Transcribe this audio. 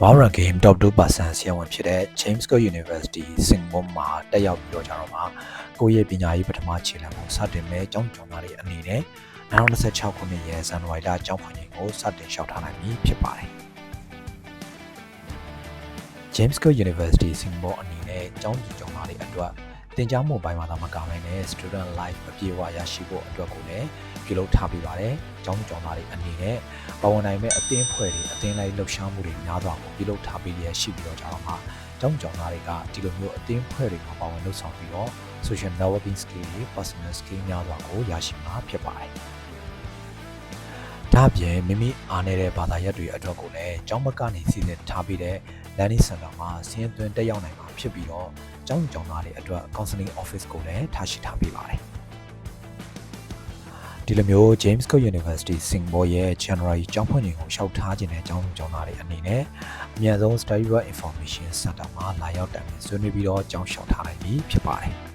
Valorant Game Top 2%ဆရာဝန်ဖြစ်တဲ့ James Cook University စင်ကာပူမှာတက်ရောက်ပြီးတော့ကြတော့မှာကိုယ့်ရဲ့ပညာရေးပထမခြေလှမ်းကိုစတင်မဲ့ကျောင်းကျောင်းသားတွေအနေနဲ့2026ခုနှစ်ရဲ့ဇန်နဝါရီလကျောင်းဖွင့်ချိန်ကိုစတင်လျှောက်ထားနိုင်ပြီဖြစ်ပါတယ်။ James Cook University စင်ကာပူအနေနဲ့ကျောင်းကျောင်းသားတွေအတွက် သင်ကြားမှုပိုင်းမှာသာမကဘဲနဲ့ student life အပြည့်အဝရရှိဖို့အတွက်ကိုလည်းပြုလုပ်ထားပေးပါတယ်။ကျောင်းကျောင်းသားတွေအနေနဲ့ပါဝင်နိုင်မဲ့အသင်းဖွဲ့တွေအသင်းလိုက်လှုပ်ရှားမှုတွေများစွာကိုပြုလုပ်ထားပေးရရှိပြီးတော့ကြတော့မှကျောင်းကျောင်းသားတွေကဒီလိုမျိုးအသင်းဖွဲ့တွေမှာပါဝင်လှုပ်ဆောင်ပြီးတော့ social networking skill တွေ personal skill များစွာကိုရရှိမှာဖြစ်ပါတယ်။ဒါ့အပြင်မိမိအားနေတဲ့ဘာသာရပ်တွေအတွက်ကိုလည်းကျောင်းဘက်ကနေစီစဉ်ထားပြီးတဲ့ learning center မှာဆင်းရဲသွင်းတက်ရောက်နိုင်မှာ ဖြစ်ပြီးတော့ကျောင်းကျောင်းသားတွေအတွက် counseling office ကိုလည်းထားရှိထားပေးပါတယ်။ဒီလိုမျိုး James Cook University Singapore ရဲ့ January ကျောင်းဖွင့်ချိန်ကိုရှောက်ထားခြင်းတဲ့ကျောင်းကျောင်းသားတွေအနေနဲ့အမြန်ဆုံး Study Work Information Center မှာလာရောက်တိုင်ပင်ဆွေးနွေးပြီးတော့ကျောင်းလျှောက်ထားနိုင်ပြီဖြစ်ပါတယ်။